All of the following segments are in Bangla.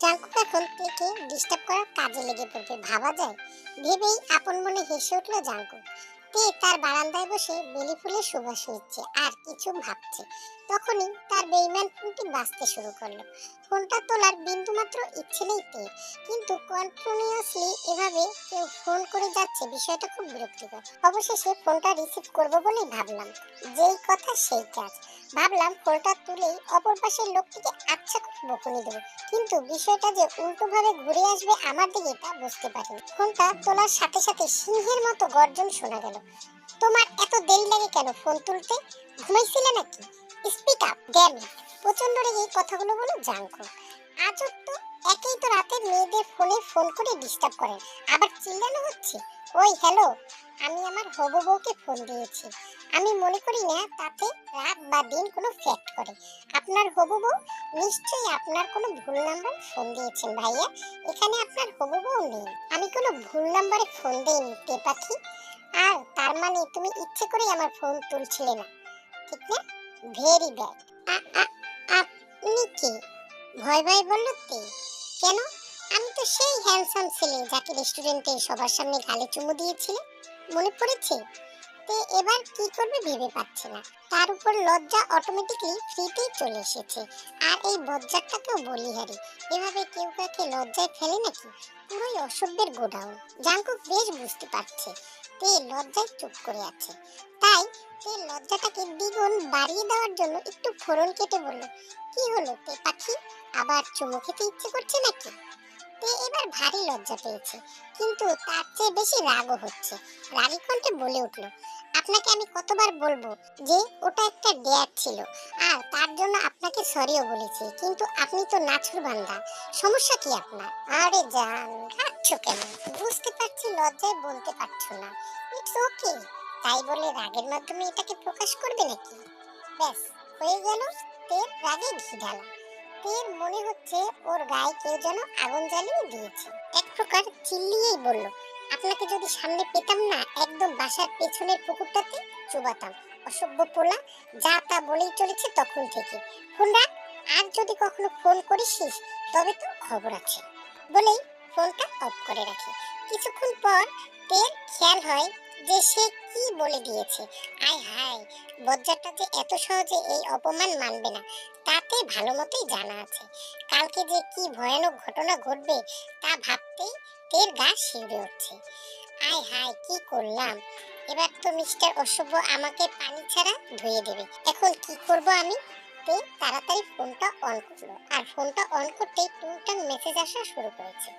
জাঙ্কুক এখন ডিস্টার্ব করার কাজে লেগে পড়বে, ভাবা যায়। ভেবেই আপন মনে হেসে উঠল জাঙ্কুক তে তার বারান্দায় বসে বেলি ফুলের সুবাস নিচ্ছে আর কিছু ভাবছে। তখনই তার বেইমান ফোনটি বাজতে শুরু করল। ফোনটা তোলার বিন্দু মাত্র ইচ্ছে নেই তে, কিন্তু কন্টিনিউয়াসলি এভাবে কেউ ফোন করে যাচ্ছে বিষয়টা খুব বিরক্তিকর। অবশেষে ফোনটা রিসিভ করব বলেই ভাবলাম, যেই কথা সেই কাজ। ভাবলাম ফোনটা তুলেই অপর পাশের লোকটিকে আচ্ছা করে বকুনি দেবো। কিন্তু বিষয়টা যে উল্টোভাবে ঘুরে আসবে আমার দিকে তা বুঝতে পারিনি। ফোনটা তোলার সাথে সাথে সিংহের মতো গর্জন শোনা গেল। তোমার এত দেরি লাগে কেন ফোন তুলতে? ঘুমাইছিলে নাকি? স্পিক আপ ড্যাম প্রচণ্ড রেগে কথাগুলো বলো জাঙ্ক আজব তো। একেই তো রাতে মেয়েদের ফোনে ফোন করে ডিস্টার্ব করেন আবার চিল্লানো হচ্ছে, ওই হ্যালো আমি আমার হবু বউকে ফোন দিয়েছি। আমি মনে করি না তাতে রাত বা দিন কোনো ফ্যাক্ট করে। আপনার হবু বউ নিশ্চয়ই আপনার কোনো ভুল নাম্বার ফোন দিয়েছেন ভাইয়া। এখানে আপনার হবু বউ নেই। আমি কোনো ভুল নাম্বারে ফোন দেইনি, তে পাখি। আর তার মানে তুমি ইচ্ছে করে আমার ফোন তুলছিলে না। ঠিক না? ভেরি ব্যাড আপনি কি? ভয় ভয় বলল তে কেন? আমি তো সেই হ্যান্ডসাম ছেলে যাকে রেস্টুরেন্টে সবার সামনে গালে চুমু দিয়েছিলে। মনে পড়েছে? তে এবার কি করবে ভেবে পাচ্ছে না। তার উপর লজ্জা অটোমেটিকলি ফ্রিতেই চলে এসেছে। আর এই বজ্জারটাকেও বলিহারি এভাবে কেউ কাকে লজ্জায় ফেলে নাকি? পুরোই অসভ্যের গোডাউন। জাঙ্কুক বেশ বুঝতে পারছে, তে লজ্জায় চুপ করে আছে। তাই তে লজ্জাটাকে দ্বিগুণ বাড়িয়ে দেওয়ার জন্য একটু ফোড়ন কেটে বলল কি হলো তে পাখি? আবার চুমু খেতে ইচ্ছে করছে নাকি? তে এবার ভারী লজ্জা পেয়েছে, কিন্তু তার চেয়ে বেশি রাগও হচ্ছে। রাগী কণ্ঠে বলে উঠল, আপনাকে আমি কতবার বলব যে ওটা একটা ডেয়ার ছিল, আর তার জন্য আপনাকে সরিও বলেছি, কিন্তু আপনি তো নাছুর বান্দা। সমস্যা কি আপনার? আরে জান রাখছো কেন? বুঝতে পারছি, লজ্জায় বলতে পারছ না। ইটস ওকে, তাই বলে রাগের মাধ্যমে এটাকে প্রকাশ করবে নাকি? ব্যাস, হয়ে গেল তের রাগে ঘি ঢালা। তের মনে হচ্ছে ওর গায়ে কেউ যেন আগুন জ্বালিয়ে দিয়েছে। এক প্রকার চিল্লিয়েই বলল, আপনাকে যদি সামনে পেতাম না, একদম বাসার পেছনের পুকুরটাতে চুবাতাম। অসভ্য পোলা, যা তা বলেই চলেছে তখন থেকে। ফোন রাখ আর যদি কখনো ফোন করিসিস তবে তো খবর আছে। বলেই ফোনটা অফ করে রাখি। কিছুক্ষণ পর তের খেয়াল হয় যে সে কি বলে দিয়েছে? আয় হায় বজ্জারটা যে এত সহজে এই অপমান মানবে না, তাতে ভালো মতোই জানা আছে। কালকে যে কি ভয়ানক ঘটনা ঘটবে, তা ভাবতেই তের গা শিউরে উঠছে। আয় হায়, কি করলাম? এবার তো মিস্টার অসভ্য আমাকে পানি ছাড়া ধুয়ে দেবে। এখন কি করব আমি? তে তাড়াতাড়ি ফোনটা অন করল। আর ফোনটা অন করতেই টুনটান মেসেজ আসা শুরু করেছে।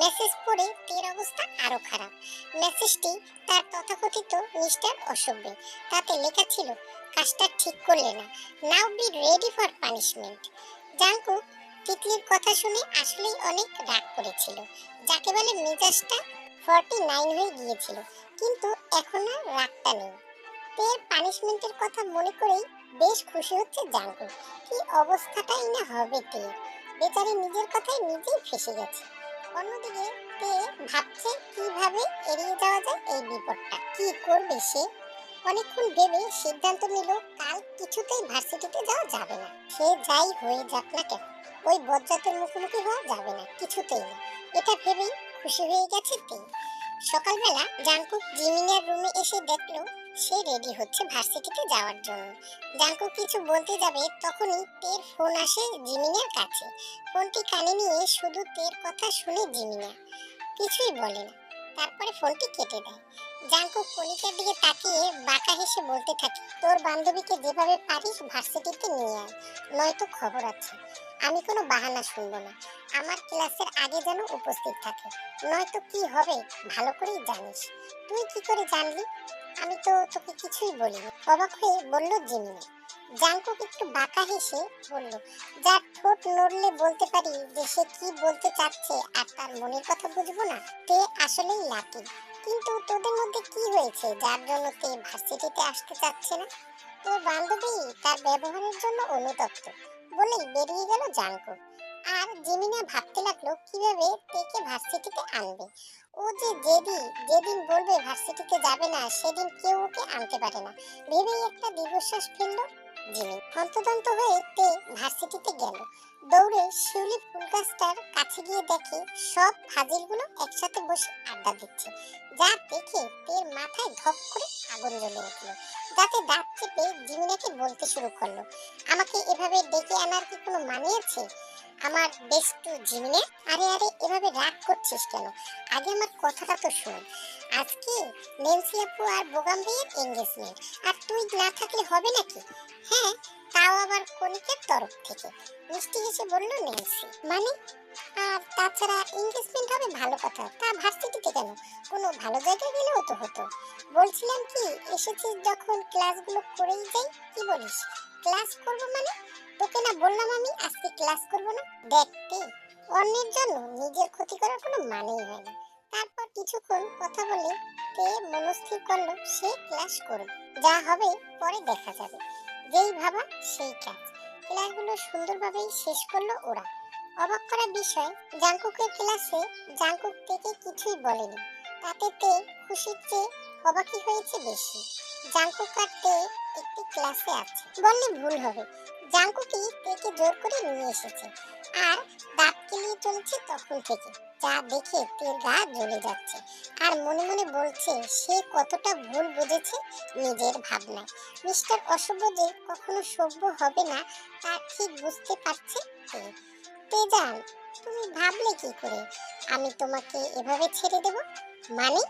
মেসেজ পড়ে তের অবস্থা আরও খারাপ। মেসেজটি তার তথাকথিত মিস্টার অসভ্য তাতে লেখা ছিল, কাজটা ঠিক করলে না। Now be ready for punishment Jungkook তিতলির কথা শুনে আসলেই অনেক রাগ করেছিল। যাকে বলে মেজাজটা ফর্টি নাইন হয়ে গিয়েছিল। কিন্তু এখন আর রাগটা নেই। পানিশমেন্টের কথা মনে করেই বেশ খুশি হচ্ছে জাঙ্কুক কি অবস্থাটাই না হবে তের বেচারি নিজের কথায় নিজেই ফেসে গেছে। অন্যদিকে তে ভাবছে কীভাবে এড়িয়ে যাওয়া যায় এই বিপদটা। কি করবে সে? অনেকক্ষণ ভেবে সিদ্ধান্ত নিল, কাল কিছুতেই ভার্সিটিতে যাওয়া যাবে না। সে যাই হয়ে যাক না কেন, ওই বজ্জাতের মুখোমুখি হওয়া যাবে না, কিছুতেই না। এটা ভেবেই খুশি হয়ে গেছে তে। সকালবেলা জাঙ্কুক জিমিনের রুমে এসে দেখল সে রেডি হচ্ছে ভার্সিটিতে যাওয়ার জন্য। জাঙ্কুক কিছু বলতে যাবে তখনই তের ফোন আসে জিমিনের কাছে। ফোনটি কানে নিয়ে শুধু তের কথা শুনে জিমিনা কিছুই বলে না। তারপরে ফোনটি কেটে দেয়। জাঙ্কুক কণিকার দিকে তাকিয়ে বাঁকা হেসে বলতে থাকে, তোর বান্ধবীকে যেভাবে পারিস ভার্সিটিতে নিয়ে আয়, নয়তো খবর আছে। আমি কোনো বাহানা শুনব না। আমার ক্লাসের আগে যেন উপস্থিত থাকে, নয়তো কি হবে ভালো করেই জানিস। তুই কি করে জানলি? আমি তো তোকে কিছুই বলিনি। অবাক হয়ে বলল, জিমিনি। জাঙ্কুক একটু বাঁকা হেসে বলল যার ঠোঁট নড়লে বলতে পারি যে সে কি বলতে চাচ্ছে আর তার মনের কথা বুঝব না? তে আসলেই লাকি। কিন্তু তোদের মধ্যে কি হয়েছে যার জন্য তে ভার্সিটিতে আসতে চাচ্ছে না? তোর বান্ধবী তার ব্যবহারের জন্য অনুতপ্ত। বলেই বেরিয়ে গেল জাঙ্কুক আর জিমিনা ভাবতে লাগল কীভাবে তেকে ভার্সিটিতে আনবে। ও যে যেদিন যেদিন বলবে ভার্সিটিতে যাবে না, সেদিন কেউ ওকে আনতে পারে না। ভেবেই একটা দীর্ঘশ্বাস ফেলল জিমি। হন্তদন্ত হয়ে তে ভার্সিটিতে গেল। দৌড়ে শিউলি ফুল গাছটার কাছে গিয়ে দেখে সব ফাজিলগুলো একসাথে বসে আড্ডা দিচ্ছে। যা দেখে তের মাথায় ধপ করে আগুন জ্বলে উঠল। যাতে দাঁত চেপে জিমিনাকে বলতে শুরু করল, আমাকে এভাবে ডেকে আনার কি কোনো মানে আছে? আমার বেস্টু জিমিনে। আরে আরে, এভাবে রাগ করছিস কেন? আগে আমার কথাটা তো শোন। আজকে নেন্সি আপু আর বোগাম ভাইয়ের এঙ্গেজমেন্ট আর তুই না থাকলে হবে নাকি? হ্যাঁ তাও আবার কনিকের তরফ থেকে। মিষ্টি হেসে বলল নেন্সি মানে? আর তাছাড়া এঙ্গেজমেন্ট হবে ভালো কথা। তা ভার্সিটিতে কেন? কোনো ভালো জায়গায় গেলেও তো হতো। বলছিলাম কি, এসেছিস যখন ক্লাসগুলো করেই যাই, কি বলিস? ক্লাস করব মানে? তোকে না বললাম আমি আজকে ক্লাস করব না। দেখতে অন্যের জন্য নিজের ক্ষতি করার কোনো মানেই হয় না। তারপর কিছুক্ষণ কথা বলে তে মনস্থির করল সে ক্লাস করবে। যা হবে পরে দেখা যাবে। যেই ভাবা সেই কাজ ক্লাসগুলো সুন্দরভাবেই শেষ করল ওরা। অবাক করা বিষয় জাঙ্কুকের ক্লাসে জাঙ্কুক থেকে কিছুই বলেনি। তাতে তে খুশির চেয়ে অবাকই হয়েছে বেশি। জাঙ্কুক আর তে একটি ক্লাসে আছে। বললে ভুল হবে। জাঙ্কুকই তেকে জোর করে নিয়ে এসেছে। আর দাঁত কেলিয়ে চলেছে তখন থেকে। যা দেখে তের গা জ্বলে যাচ্ছে। আর মনে মনে বলছে, সে কতটা ভুল বুঝেছে নিজের ভাবনায়। মিস্টার অশুভ যে কখনো সভ্য হবে না, তা ঠিক বুঝতে পারছে তে তেজান, তুমি ভাবলে কি করে? আমি তোমাকে এভাবে ছেড়ে দেব? মানে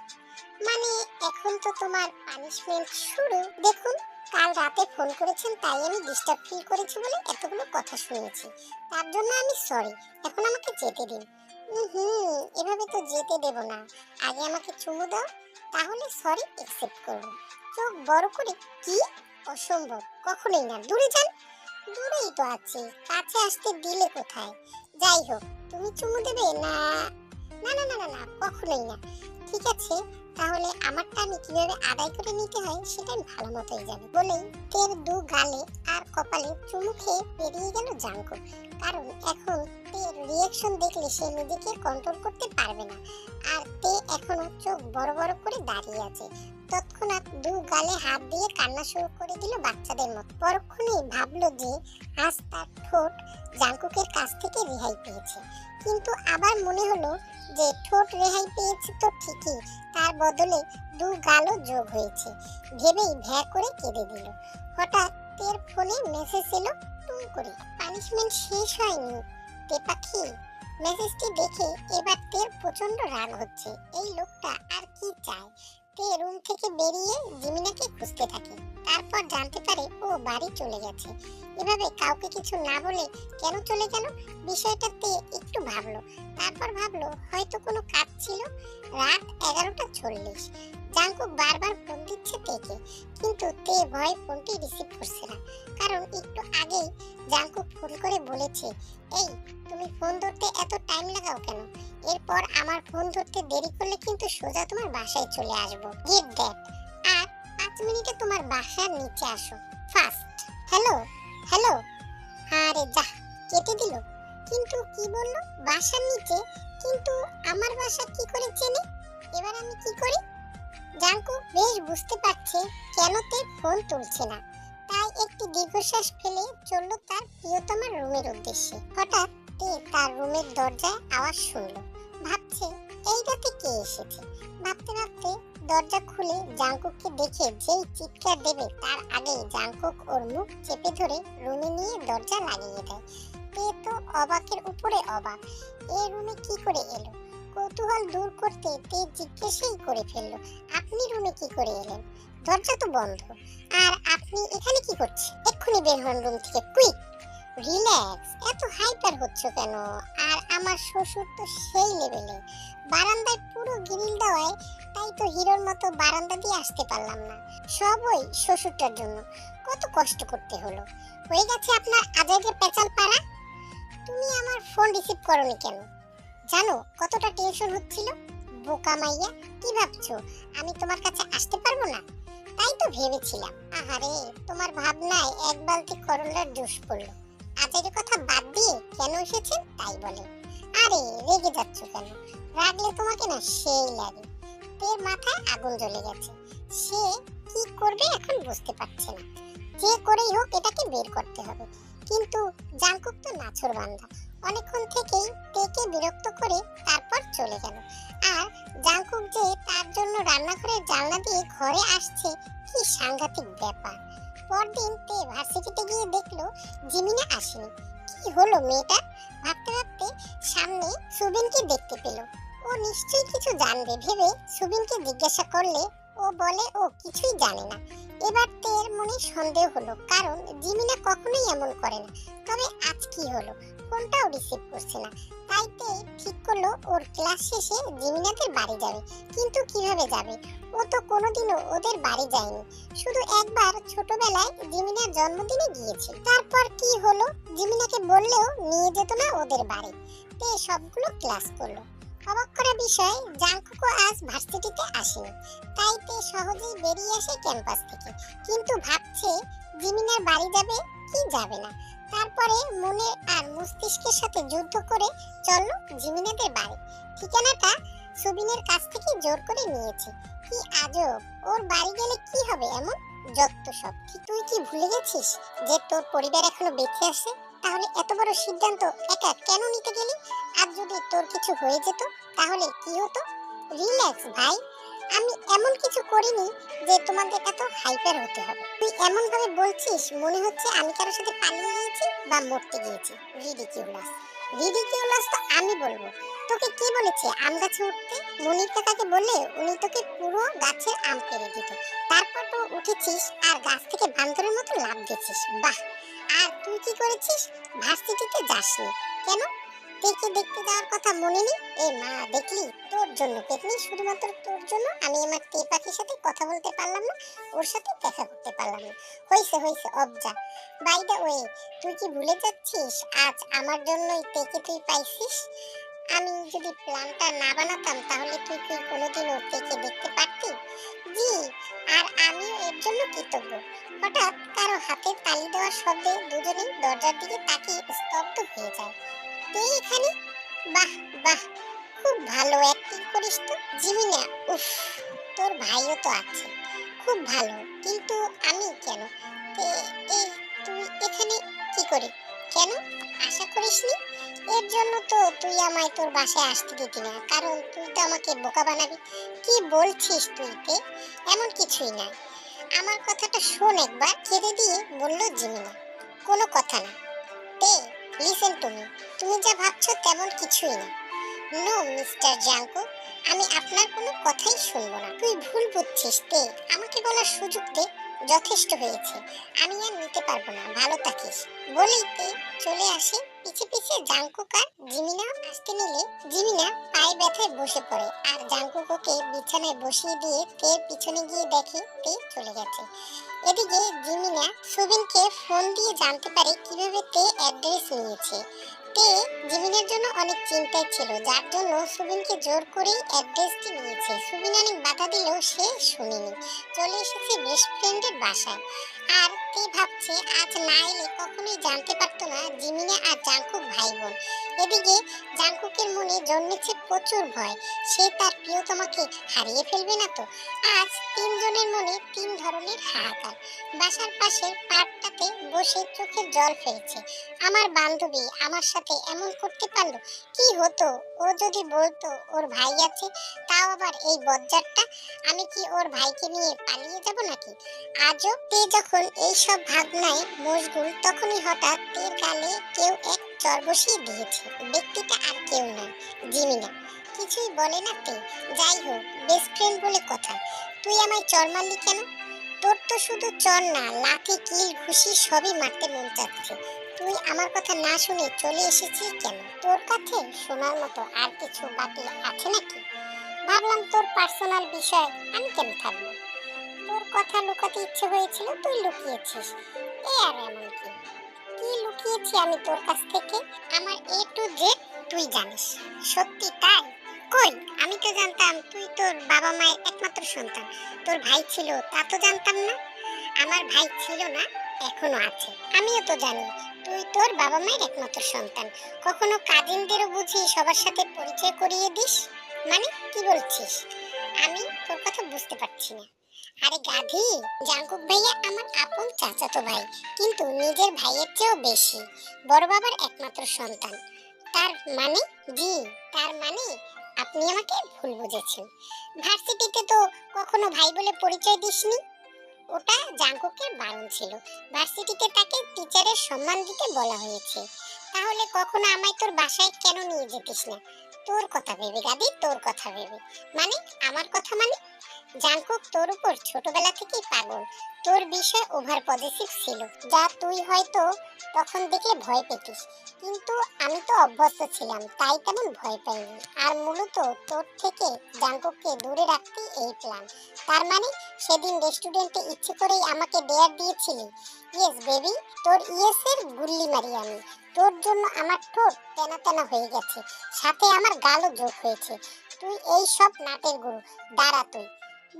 মানে এখন তো তোমার পানিশমেন্ট শুরু। দেখুন, কাল রাতে ফোন করেছেন, তাই আমি ডিস্টার্ব ফিল করেছি বলে এতগুলো কথা শুনেছি। তার জন্য আমি সরি এখন আমাকে যেতে দিন। হুম, এভাবে তো যেতে দেব না। আগে আমাকে চুমু দাও, তাহলে সরি একসেপ্ট করব। চোখ বড় করে, কি? অসম্ভব। কখনোই না। দূরে যান। দূরেই তো আছে। কাছে আসতে দিলে কোথায়? যাই হোক, তুমি চুমু দেবে না না না না না, কখনোই না। ঠিক আছে তাহলে আমারটা আমি কীভাবে আদায় করে নিতে হয় সেটা আমি ভালো মতোই জানি। বলেই তের দু গালে আর কপালে চুমু খেয়ে বেরিয়ে গেল জাঙ্কু। কারণ এখন তের রিয়াকশন দেখলে সে নিজেকে কন্ট্রোল করতে পারবে না। আর তে এখনও চোখ বড় বড় করে দাঁড়িয়ে আছে। তৎক্ষণাৎ দু গালে হাত দিয়ে কান্না শুরু করে দিল বাচ্চাদের মতো। পরক্ষণেই ভাবলো যে আজ তার ঠোঁট জাঙ্কুকের কাছ থেকে রেহাই পেয়েছে। কিন্তু আবার মনে হলো যে ঠোঁট রেহাই পেয়েছে তো ঠিকই, তার বদলে দু গালও যোগ হয়েছে। ভেবেই ভ্যা করে কেঁদে দিল। হঠাৎ তের ফোনে মেসেজ এলো টুম করে পানিশমেন্ট শেষ হয়নি। তে পাখি? মেসেজটি দেখে এবার তের প্রচণ্ড রাগ হচ্ছে। এই লোকটা আর কি চায়? তে রুম থেকে বেরিয়ে জিমিনাকে খুঁজতে থাকে তারপর জানতে পারে ও বাড়ি চলে গেছে। এভাবে কাউকে কিছু না বলে কেন চলে গেল? বিষয়টাতে একটু ভাবলো। তারপর ভাবলো, হয়তো কোনো কাজ ছিল? রাত এগারোটা চল্লিশ। জাঙ্কুক বারবার ফোন দিচ্ছে তেকে। কিন্তু তে ভয় ফোনটি রিসিভ করছে না। কারণ একটু আগেই জাঙ্কুক ফোন করে বলেছে, এই, তুমি ফোন ধরতে এত টাইম লাগাও কেন? এরপর আমার ফোন ধরতে দেরি করলে কিন্তু সোজা তোমার বাসায় চলে আসব। Give that. আর মিনিটে তোমার বাসার নিচে আসো। ফার্স্ট হ্যালো হ্যালো আরে যা কেটে দিল। কিন্তু কি বলল? বাসার নিচে? কিন্তু আমার বাসা কি করে চেনে? এবার আমি কি করি? জাঙ্কু বেশ বুঝতে পারছে কেন তে ফোন তুলছে না। তাই একটি দীর্ঘশ্বাস ফেলে চলল তার প্রিয়তমার রুমের উদ্দেশ্যে। হঠাৎ তার রুমের দরজায় আওয়াজ শুনলো। ভাবছে এই রাতে কে এসেছে? ভাবতে ভাবতে দরজা খুলে জাঙ্কুককে দেখে যেই চিৎকার দেবে, তার আগে জাঙ্কুক ওর মুখ চেপে ধরে রুমে নিয়ে দরজা লাগিয়ে দেয়। তে তো অবাকের উপরে অবাক। এই রুমে কি করে এলো? কৌতূহল দূর করতে তে জিজ্ঞেসই করে ফেলল, আপনি রুমে কি করে এলেন? দরজা তো বন্ধ। আর আপনি এখানে কি করছেন? এক্ষুনি বের হন রুম থেকে, কুইক! রিল্যাক্স এত হাইপার হচ্ছ কেন? আর আমার শ্বশুর তো সেই লেভেলে বারান্দায় পুরো গ্রিল দেওয়ায়, তাই তো হিরোর মতো বারান্দা দিয়ে আসতে পারলাম না। সব ওই শ্বশুরটার জন্য। কত কষ্ট করতে হলো। হয়ে গেছে আপনার আজাইদের পেঁচাল পাড়া? তুমি আমার ফোন রিসিভ করনি কেন? জানো কতটা টেনশন হচ্ছিল? বোকা মাইয়া, কি ভাবছ? আমি তোমার কাছে আসতে পারব না? তাই তো ভেবেছিলাম। আহারে, তোমার ভাবনায় এক বালতি করলার জুস পড়ল। আজের কথা বাদ দিয়ে কেন এসেছেন তাই বলে। আরে, রেগে যাচ্ছ কেন? রাগলে তোমাকে না সেই লাগে। তের মাথায় আগুন জ্বলে গেছে। সে কি করবে এখন বুঝতে পারছে না। যে করেই হোক এটাকে বের করতে হবে। কিন্তু জাংকুক তো নাছর বান্দা। অনেকক্ষণ থেকেই তেকে বিরক্ত করে তারপর চলে গেল। আর জাংকুক যে তার জন্য রান্নাঘরের জানলা দিয়ে ঘরে আসছে, কি সাংঘাতিক ব্যাপার। পরদিন তে ভার্সিটিতে গিয়ে দেখল জিমিনা আসেনি। কি হলো মেয়েটা? ভাবতে ভাবতে সামনে সুবিনকে দেখতে পেল। ও নিশ্চয়ই কিছু জানবে। ভেবে সুবিনকে জিজ্ঞাসা করলে ও বলে ও কিছুই জানে না। এবার তের মনে সন্দেহ হলো, কারণ জিমিনা কখনোই এমন করে না। তবে আজ কি হলো? ফোনটাও রিসিভ করছে না। তাই তে ঠিক করল, ওর ক্লাস শেষে জিমিনাদের বাড়ি যাবে। কিন্তু কীভাবে যাবে? ও তো কোনোদিনও ওদের বাড়ি যায়নি। শুধু একবার ছোটবেলায় জিমিনার জন্মদিনে গিয়েছিল। তারপর কি হলো? জিমিনাকে বললেও নিয়ে যেত না ওদের বাড়ি। তে সবগুলো ক্লাস করল। অবাক করা বিষয় জাংকুকও আজ ভার্সিটিতে আসেনি। তাই তে সহজেই বেরিয়ে আসে ক্যাম্পাস থেকে। কিন্তু ভাবছে জিমিনার বাড়ি যাবে কি যাবে না। তারপরে মনে আর মস্তিষ্কের সাথে যুদ্ধ করে চলল জিমিনাদের বাড়ি। ঠিকানাটা সুবিনের কাছ থেকে জোর করে নিয়েছে। কি আজব, ওর বাড়ি গেলে কি হবে এমন যত সব কি তুই কি ভুলে গেছিস যে তোর পরিবার এখনও বেঁচে আছে? তাহলে এত বড় সিদ্ধান্ত একা কেন নিতে গেলি? আর যদি তোর কিছু হয়ে যেত, তাহলে কি হতো? রিল্যাক্স ভাই। আমি এমন কিছু করিনি যে তোমাদের এত হাইপার হতে হবে। তুই এমন ভাবে বলছিস, মনে হচ্ছে আমি কারোর সাথে পালিয়ে গিয়েছি বা মরতে গিয়েছি। রিডিকিউলাস রিডিকিউলাস তো আমি বলব। তোকে কে বলেছে আম গাছে উঠতে? মনির কাকাকে বললে উনি তোকে পুরো গাছের আম পেরে দিত। তারপর তো উঠেছিস আর গাছ থেকে বান্দরের মতো লাভ দিয়েছিস। বাহ! আর তুই কি করেছিস? ভার্সিটিতে যাসনি কেন? দেখে দেখতে যাওয়ার কথা মনে নেই? এ মা, দেখলি? তোর জন্য পেতনি শুধুমাত্র তোর জন্য? আমি আমার তে পাখির সাথে কথা বলতে পারলাম না, ওর সাথে দেখা করতে পারলাম না। হয়েছে হয়েছে অবজা বাই দ্য ওয়ে তুই কি ভুলে যাচ্ছিস? আজ আমার জন্যই তেকে তুই পাইছিস? আমি যদি প্ল্যানটা না বানাতাম, তাহলে তুই কি ওর থেকে দেখতে পারতি? জি, আর আমিও এর জন্য কৃতজ্ঞ। হঠাৎ কারও হাতে তালি দেওয়ার শব্দে দুজনেই দরজার দিকে তাকিয়ে স্তব্ধ হয়ে যায়। তুই এখানে? বাহ বাহ, খুব ভালো অ্যাক্টিং করিস তো। জিমিনা, উফ, তোর ভাইও তো আছে। খুব ভালো, কিন্তু আমি কেন? তুই এখানে কি করে? কেন? আশা করিসনি? এর জন্য তো তুই আমায় তোর বাসায় আসতে দিতি না, কারণ তুই তো আমাকে বোকা বানাবি। কি বলছিস তুই তে? এমন কিছুই না আমার কথাটা শোন একবার, কেঁদে দিয়ে বলল জিমিনা। কোনো কথা না। তে লিসেন তুমি তুমি যা ভাবছ তেমন কিছুই না। নো মিস্টার জাঙ্কু আমি আপনার কোনো কথাই শুনব না। তুই ভুল বুঝছিস তে। আমাকে বলার সুযোগ দে। যথেষ্ট হয়েছে। আমি আর নিতে পারব না। ভালো থাকিস। বলেই তে চলে আসে পিছে পিছে জাঙ্কুক আর জিমিনা আসতে নিলে জিমিনা পায়ে ব্যথায় বসে পড়ে। আর জাঙ্কুক ওকে বিছানায় বসিয়ে দিয়ে ফের পিছনে গিয়ে দেখে তে চলে গেছে। এদিকে জিমিনা সুবিনকে ফোন দিয়ে জানতে পারে কীভাবে তে অ্যাড্রেস নিয়েছে। তে জিমিনের জন্য অনেক চিন্তায় ছিল, যার জন্য সুবিনকে জোর করেই অ্যাড্রেসটি নিয়েছে। সুবিন অনেক বাধা দিলেও সে শুনেনি। চলে এসেছে বেস্ট ফ্রেন্ডের বাসায়। আর তে ভাবছে, আজ না এলে কখনোই জানতে পারতো না জিমিনা আর জাঙ্কুক ভাই বোন এদিকে জাঙ্কুকের মনে জন্মেছে প্রচুর ভয়। সে তার প্রিয়তমাকে হারিয়ে ফেলবে না তো? আজ তিনজনের মনে তিন ধরনের হাহাকার। বাসার পাশের পার্কটাতে বসে চোখের জল ফেলছে। আমার বান্ধবী আমার সাথে এমন করতে পারল? কি হতো? ও যদি বলতো ওর ভাই আছে, তাও আবার এই বজ্জারটা আমি কি ওর ভাইকে নিয়ে পালিয়ে যাব নাকি? আজও তে যখন এই সব ভাবনায় মশগুল, তখনই হঠাৎ তের গালে কেউ এক চর বসিয়ে দিয়েছে। ব্যক্তিটা আর কেউ নয়, জিমিনা। কিছুই বলে না তে। যাই হোক বেস্ট ফ্রেন্ড বলে কথা। তুই আমায় চর মারলি কেন? তোর তো শুধু চর না লাঠি কিল ঘুষি সবই মারতে মন চাচ্ছে। তুই আমার কথা না শুনে চলে এসেছিস কেন? তোর কাছে শোনার মতো আর কিছু বাকি আছে নাকি? ভাবলাম তোর পার্সোনাল বিষয় আমি কেন থাকব? তোর কথা লুকাতে ইচ্ছে হয়েছিল, তুই লুকিয়েছিস। এ আর এমন কি? কি লুকিয়েছি আমি তোর কাছ থেকে? আমার এ টু জেড তুই জানিস। সত্যি তাই? কই? আমি তো জানতাম তুই তোর বাবা মায়ের একমাত্র সন্তান। তোর ভাই ছিল, তা তো জানতাম না। আমার ভাই ছিল না। এখনও আছে। আমিও তো জানি, তুই তোর বাবা মায়ের একমাত্র সন্তান। কখনো কাজিনদেরও বুঝি সবার সাথে পরিচয় করিয়ে দিস? মানে কি বলছিস? আমি তোর কথা বুঝতে পারছি না। আরে গাধি, জাঙ্কুক ভাইয়া আমার আপন চাচাতো ভাই, কিন্তু নিজের ভাইয়ের চেয়েও বেশি। বড় বাবার একমাত্র সন্তান। তার মানে? জি, তার মানে আপনি আমাকে ভুল বুঝেছেন। ভার্সিটিতে তো কখনো ভাই বলে পরিচয় দিসনি? ওটা জাঙ্কুকের বারণ ছিল ভার্সিটিতে তাকে টিচারের সম্মান দিতে বলা হয়েছে। তাহলে কখনো আমায় তোর বাসায় কেন নিয়ে যেতিস না? তোর কথা ভেবে গাদি তোর কথা ভেবে। মানে আমার কথা মানে? জাঙ্কুক তোর উপর ছোটবেলা থেকেই পাগল। তোর বিষয় ওভার পজিটিভ ছিল। যা তুই হয়তো তখন দেখলে ভয় পেতিস। কিন্তু আমি তো অভ্যস্ত ছিলাম, তাই তেমন ভয় পাইনি। আর মূলত তোর থেকে জাঙ্কুককে দূরে রাখতে এই প্ল্যান তার মানে সেদিন রেস্টুরেন্টে ইচ্ছে করেই আমাকে ডেয়ার দিয়েছিলি। ইয়েস বেবি, তোর ইয়েস এর গুল্লি মারি আমি। তোর জন্য আমার ঠোঁট তেনা তেনা হয়ে গেছে। সাথে আমার গালও যোগ হয়েছে। তুই এই সব নাটের গুরু, দাঁড়া তুই।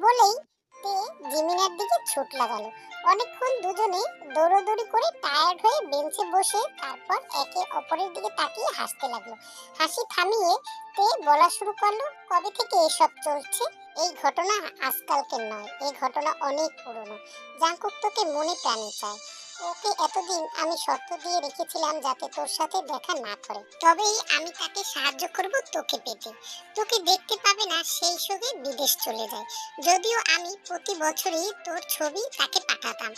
বলেই তে জিমিনার দিকে ছুট লাগালো। অনেকক্ষণ দুজনে দৌড়াদৌড়ি করে টায়ার্ড হয়ে বেঞ্চে বসে তারপর একে অপরের দিকে তাকিয়ে হাসতে লাগল। হাসি থামিয়ে তে বলা শুরু করল, কবে থেকে এসব চলছে? এই ঘটনা আজকালকের নয়, এই ঘটনা অনেক পুরনো। জাঙ্কুক তোকে মনে প্রাণে চায়। ওকে এতদিন আমি শর্ত দিয়ে রেখেছিলাম যাতে তোর সাথে দেখা না করে। তবেই আমি তাকে সাহায্য করব তোকে পেতে। তোকে দেখতে পাবে না, সেই সঙ্গে বিদেশ চলে যায়। যদিও আমি প্রতি বছরই তোর ছবি তাকে পাঠাতাম।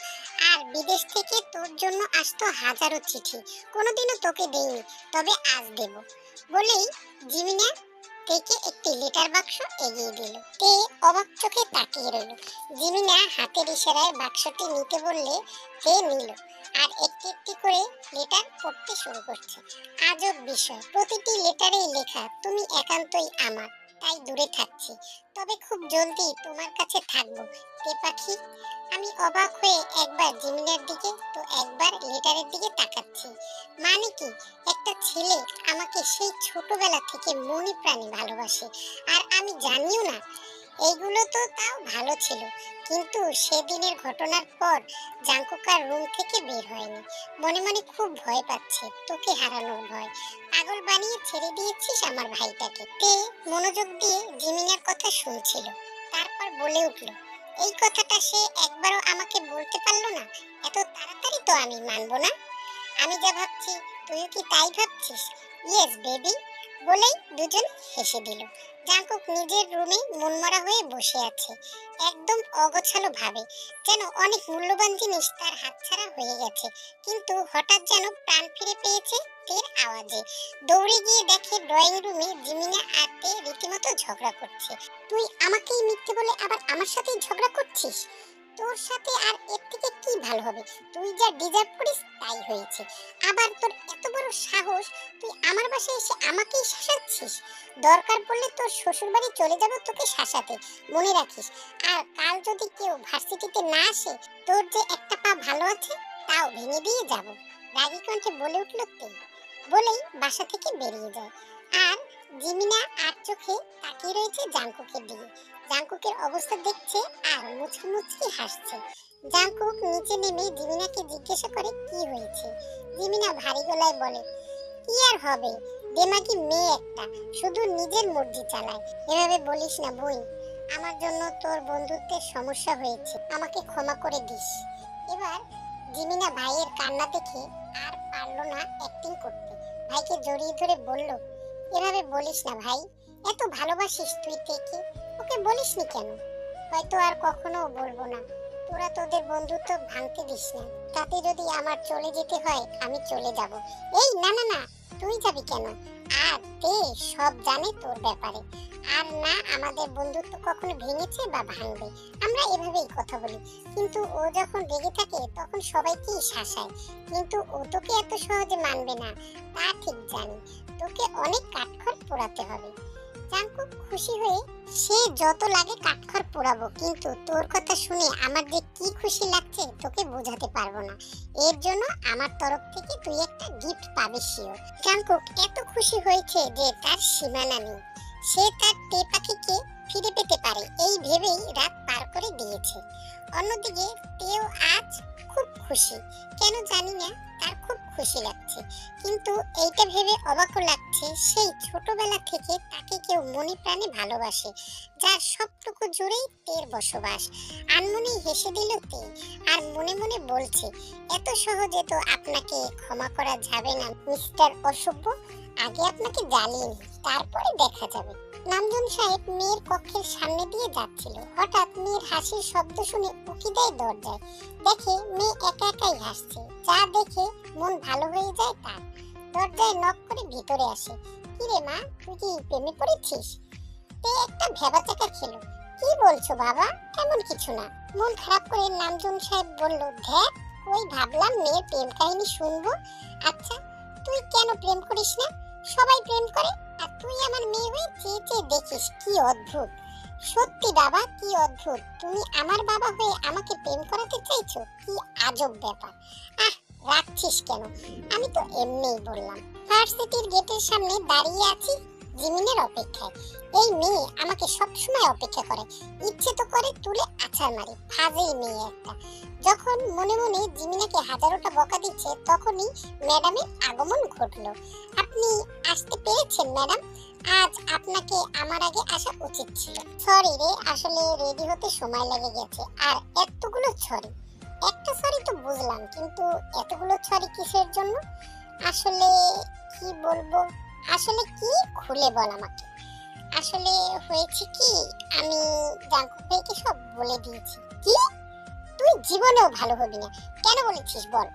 আর বিদেশ থেকে তোর জন্য আসতো হাজারো চিঠি। কোনোদিনও তোকে দেইনি, তবে আজ দেব। বলেই জিমিনা থেকে একটি লেটার বাক্স এগিয়ে দিল। তে অবাক চোখে তাকিয়ে রইল। জিমিনা হাতের ইশারায় বাক্সটি নিতে বললে তে নিল আর একটি একটি করে লেটার পড়তে শুরু করছে। আজব বিষয়, প্রতিটি লেটারেই লেখা, তুমি একান্তই আমার, তাই দূরে থাকছি। তবে খুব জলদি তোমার কাছে থাকব তে পাখি। আমি অবাক হয়ে একবার জিমিনার দিকে, তো একবার লেটারের দিকে তাকাচ্ছি। মানে কি? একটা ছেলে আমাকে সেই ছোটবেলা থেকে মনে প্রাণী ভালোবাসে। আর আমি জানিও না এইগুলো তো তাও ভালো ছিল। কিন্তু সেদিনের ঘটনার পর জাঙ্কুকার রুম থেকে বের হয়নি। মনে মনে খুব ভয় পাচ্ছে, তোকে হারানোর ভয়। পাগল বানিয়ে ছেড়ে দিয়েছিস আমার ভাইটাকে। তে মনোযোগ দিয়ে জিমিনার কথা শুনছিল, তারপর বলে উঠল, এই কথাটা সে একবারও আমাকে বলতে পারল না? এত তাড়াতাড়ি তো আমি মানবো না? আমি যা ভাবছি, তুইও কি তাই ভাবছিস? ইয়েস বেবি বলেই দুজন হেসে দিল। জাঙ্কুক নিজের রুমে মনমরা হয়ে বসে আছে, একদম অগোছালো ভাবে, যেন অনেক মূল্যবান জিনিস তার হাতছাড়া হয়ে গেছে, কিন্তু হঠাৎ যেন প্রাণ ফিরে পেয়েছে তের আওয়াজে। দৌড়ে গিয়ে দেখে ড্রয়িং রুমে জিমিনা আর তে রীতিমতো ঝগড়া করছে। তুই আমাকেই মিথ্যে বলে আবার আমার সাথেই ঝগড়া করছিস? তোর সাথে আর এর থেকে কি ভালো হবে? তুই যা ডিজার্ভ করিস, তাই হয়েছে। আবার তোর এত বড় সাহস, তুই আমার বাসায় এসে আমাকেই শাসাচ্ছিস? দরকার পড়লে তোর শ্বশুর বাড়ি চলে যাব তোকে শাসাতে, মনে রাখিস। আর কাল যদি কেউ ভার্সিটিতে না আসে, তোর যে একটা পা ভালো আছে, তাও ভেঙে দিয়ে যাব। রাগী কণ্ঠে বলে উঠল তে। বলেই বাসা থেকে বেরিয়ে যায়। আর জিমিনা আর চোখে তাকিয়ে রয়েছে জাঙ্কুকের দিকে। জাঙ্কুকের অবস্থা দেখছে আর মুচকি মুচকি হাসছে। জাঙ্কুক নিচে নেমে জিমিনাকে জিজ্ঞাসা করে, কি হয়েছে? জিমিনা ভারী গলায় বলে, কি আর হবে? দেমাকি মেয়ে একটা, শুধু নিজের মর্জি চালায়। এভাবে বলিস না বই আমার জন্য তোর বন্ধুত্বের সমস্যা হয়েছে। আমাকে ক্ষমা করে দিস। এবার জিমিনা ভাইয়ের কান্না দেখে আর পারল না অ্যাক্টিং করতে। ভাইকে জড়িয়ে ধরে বলল, এভাবে বলিস না ভাই, এত ভালোবাসিস তুই থেকে। ওকে বলিসনি কেন? হয়তো আর কখনো বলব না। তোরা তোদের বন্ধুত্ব ভাঙতে দিস না। তাতে যদি আমার চলে যেতে হয়, আমি চলে যাব। এই, না না না, তুই যাবি কেন? আর তে সব জানে তোর ব্যাপারে। আর না, আমাদের বন্ধুত্ব কখনো ভেঙেছে বা ভাঙবে। আমরা এভাবেই কথা বলি। কিন্তু ও যখন রেগে থাকে, তখন সবাইকেই শাসায়। কিন্তু ও তোকে এত সহজে মানবে না। তা ঠিক জানি। তোকে অনেক কাঠখড় পোড়াতে হবে। জাঙ্কুক খুশি হয়ে সে যত লাগে কাঠখড় পোড়াবো। কিন্তু তোর কথা শুনে আমার যে কি খুশি লাগছে তোকে বোঝাতে পারব না। এর জন্য আমার তরফ থেকে তুই একটা গিফট পাবি শিওর জাঙ্কুক এত খুশি হয়েছে যে তার সীমানা নেই। সে তার তে ফিরে পেতে পারে এই ভেবেই রাত পার করে দিয়েছে। অন্যদিকে তেও আজ খুব খুশি। কেন জানি না তার খুশি লাগছে। কিন্তু এইটা ভেবে অবাক লাগছে, সেই ছোটবেলা থেকে তাকে কেউ মনে প্রাণে ভালোবাসে, যার সবটুকু জুড়েই তের বসবাস। আনমনেই হেসে দিল তে, আর মনে মনে বলছে, এত সহজে তো আপনাকে ক্ষমা করা যাবে না, মিস্টার অসভ্য আগে আপনাকে জ্বালিয়ে তারপরে দেখা যাবে। নামজন সাহেব মেয়ের কক্ষের সামনে দিয়ে যাচ্ছিল। হঠাৎ মেয়ের হাসির শব্দ শুনে উকি দেয়। দরজায় দেখে মেয়ে একা একাই হাসছে। যা দেখে মন ভালো হয়ে যায় তার। দরজায় নক করে ভিতরে আসে। কিরে মা, তুই কি প্রেমে পড়েছিস? তে একটা ভেবা চাকা খেলো কি বলছো বাবা? এমন কিছু না। মন খারাপ করে নামজন সাহেব বলল ধ্যাত ওই ভাবলাম মেয়ের প্রেম কাহিনী শুনব। আচ্ছা তুই কেন প্রেম করিস না? সবাই প্রেম করে, আর তুই আমার মেয়ে হয়ে চেয়ে চেয়ে দেখিস কি অদ্ভুত। সত্যি বাবা, কি অদ্ভুত। তুমি আমার বাবা হয়ে আমাকে প্রেম করাতে চাইছো? কি আজব ব্যাপার। আহ রাখছিস কেন? আমি তো এমনিই বললাম। ভার্সিটির গেটের সামনে দাঁড়িয়ে আছি জিমিনের অপেক্ষায়। এই মেয়ে আমাকে সবসময় অপেক্ষা করে। ইচ্ছে তো করে তুলে আছাড় মারি ফাজেই মেয়ে একটা। যখন মনে মনে জিমিনাকে হাজারোটা বকা দিচ্ছে, তখনই ম্যাডামের আগমন ঘটলো। আপনি আসতে পেরেছেন, ম্যাডাম? আজ আপনাকে আমার আগে আসা উচিত ছিল। সরি রে, আসলে রেডি হতে সময় লেগে গেছে। আর এতগুলো সরি একটা সরি তো বুঝলাম, কিন্তু এতগুলো সরি কিসের জন্য? আসলে কি বলব? আসলে কি খুলে বল আমাকে? আসলে হয়েছে কি, আমি ভাইকে সব বলে দিয়েছি। কি? তুই জীবনেও ভালো হবি না। কেন বলেছিস বল?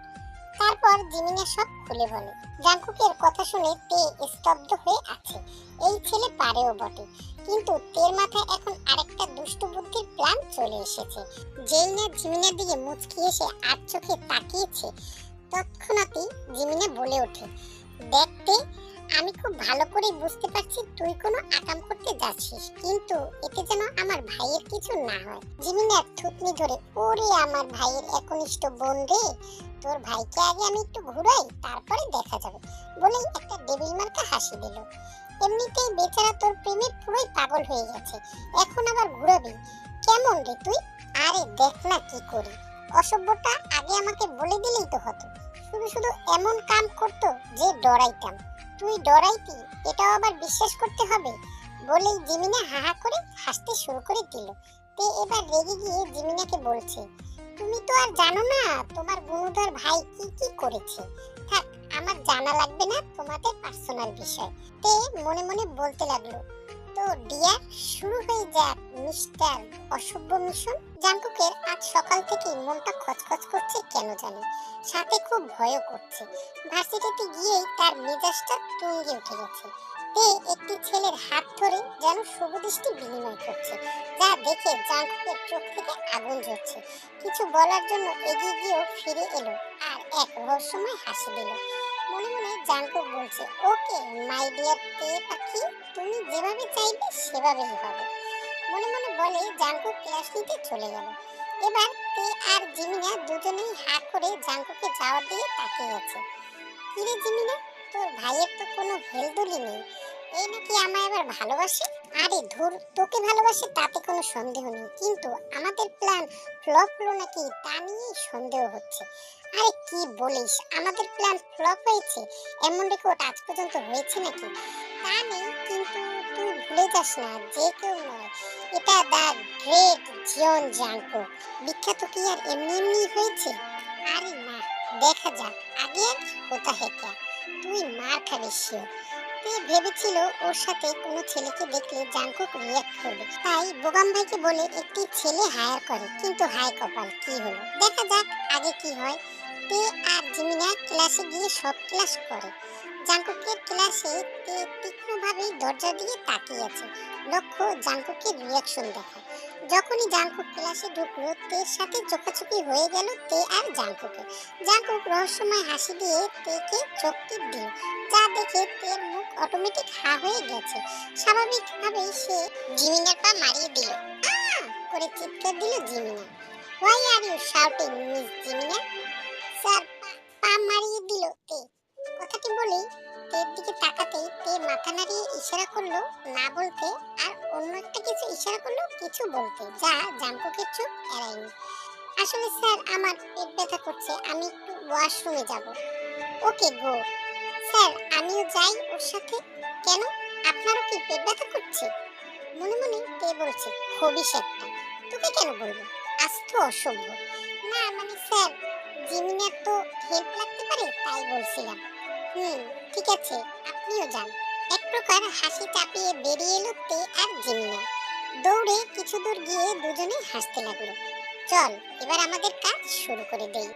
তারপর জিমিনা সব খুলে বলে। জাঙ্কুকের কথা শুনে তে স্তব্ধ হয়ে আছে। এই ছেলে পারেও বটে। কিন্তু তের মাথায় এখন আরেকটা দুষ্ট বুদ্ধির প্ল্যান চলে এসেছে। যেই না জিমিনার দিকে মুচকি এসে আর চোখে তাকিয়েছে, তৎক্ষণাৎই জিমিনা বলে ওঠে দেখতে আমি খুব ভালো করে বুঝতে পারছি তুই কোনো আকাম করতে যাচ্ছিস, কিন্তু এতে যেন আমার ভাইয়ের কিছু না হয়। জিমিনার থুতনি ধরে, ওরে আমার ভাইয়ের একনিষ্ঠ বোন রে, তোর ভাইকে আগে আমি একটু ঘুরাই, তারপরে দেখা যাবে। বলেই একটা ডেবিল মার্কা হাসি দিল। এমনিতেই বেচারা তোর প্রেমে পুরোই পাগল হয়ে গেছে, এখন আবার ঘুরাবি? কেমন রে তুই? আরে দেখ না কি করি। অসভ্যটা আগে আমাকে বলে দিলেই তো হতো। শুধু শুধু এমন কাম করতো যে ডরাইতাম। তুই ডরাইতি এটাও আবার বিশ্বাস করতে হবে? বলেই জিমিনা হাহা করে হাসতে শুরু করে দিল। তে এবার রেগে গিয়ে জিমিনাকে বলছে, তুমি তো আর জানো না তোমার গুণধর ভাই কি কি করেছে? থাক, আমার জানা লাগবে না তোমাদের পার্সোনাল বিষয়। তে মনে মনে বলতে লাগল তো ডিয়ার শুরু হয়ে যাক মিস্টার অসভ্য মিশন। জাঙ্কুকের আজ সকাল থেকে মনটা খচখচ করছে, কেন জানি। সাথে খুব ভয়ও করছে। ভার্সিটিতে গিয়েই তার মেজাজটা তুঙ্গে উঠে গেছে। তে একটি ছেলের হাত ধরে যেন শুভদৃষ্টি বিনিময় করছে, যা দেখে জাঙ্কুকের চোখ থেকে আগুন ঝরছে। কিছু বলার জন্য এগিয়ে গিয়েও ফিরে এলো আর এক রহস্যময় হাসি দিল। মনে জাঙ্কুক বলছে, ওকে মাই ডিয়ার তে পাখি, তুমি যেভাবে চাইবে সেভাবেই হবে। মনে মনে বলে জাঙ্কুক ক্লাস নিতে চলে গেল। এবার তে আর জিমিনা দুজনেই হা করে জাঙ্কুকে যাওয়ার দিকে তাকিয়ে আছে। কিরে জিমিনা, তোর ভাইয়ের তো কোনো হেলদুলি নেই। এই নাকি আমায় আবার ভালোবাসে? আরে ধুর, তোকে ভালোবাসে তাতে কোনো সন্দেহ নেই। কিন্তু আমাদের প্ল্যান ফ্লপ হলো নাকি তা নিয়েই সন্দেহ হচ্ছে। আরে কি বলিস? আমাদের প্ল্যান ফ্লপ হয়েছে। এমন রেকর্ড আজ পর্যন্ত হয়েছে নাকি? তা নেই, কিন্তু তুই ভুলে যাস না, যে কেউ নয়। এটা দা গ্রেট জিয়ন জাঙ্কো বিখ্যাত কি আর এমনি এমনি হয়েছে? আরে না, দেখা যাক, আগে হোতা হেকা তুই মার তুই ভেবেছিল ওর সাথে কোনো ছেলেকে দেখলে জাঙ্কুক রিয়াক্ট করবে। তাই বোগাম ভাইকে বলে, একটি ছেলে হায়ার করে, কিন্তু হাই কপাল, কি হলো? দেখা যাক, আগে কি হয়। তে আর জিমিনা ক্লাসে গিয়ে সব ক্লাস করে। জাঙ্কুকের ক্লাসে তে তীক্ষ্ণভাবে দরজা দিয়ে তাকিয়ে আছে লক্ষ্য জাঙ্কুকের রিয়াকশন দেখা যখনই জাঙ্কুক ক্লাসে ঢুকলো তের সাথে চোখাচোখি হয়ে গেল তে আর জাঙ্কুকে। জাঙ্কুক রহস্যময় হাসি দিয়ে তেকে চোখ টিপ দিল। যা দেখে তের মুখ অটোমেটিক হা হয়ে গেছে। স্বাভাবিকভাবেই সে জিমিনার পা মারিয়ে দিল। করে চিৎকার দিল জিমিনা। Why are you shouting miss জিমিনা? Sir, পা- মারিয়ে দিল তে। কথাটি বলেই তের দিকে তাকাতেই তে মাথা নাড়িয়ে ইশারা করল না বলতে আর অন্য একটা কিছু ইশারা করল কিছু বলতে, যা জাঙ্কুকের চোখ এড়ায়নি। আসলে স্যার, আমার পেট ব্যথা করছে, আমি একটু ওয়াশরুমে যাব। ওকে গো। স্যার, আমিও যাই ওর সাথে। কেন? আপনারও কি পেট ব্যথা করছে? মনে মনে তে বলছে হবিস একটা। তোকে কেন বলব? আজ তো অসভ্য। না মানে স্যার জিমিনের তো হেল্প লাগতে পারে, তাই বলছিলাম। হুম, ঠিক আছে, আপনিও যান। এক প্রকার হাসি চাপিয়ে বেরিয়ে এলো তে আর জিমিনা। দৌড়ে কিছু দূর গিয়ে দুজনেই হাসতে লাগল। চল, এবার আমাদের কাজ শুরু করে দেই।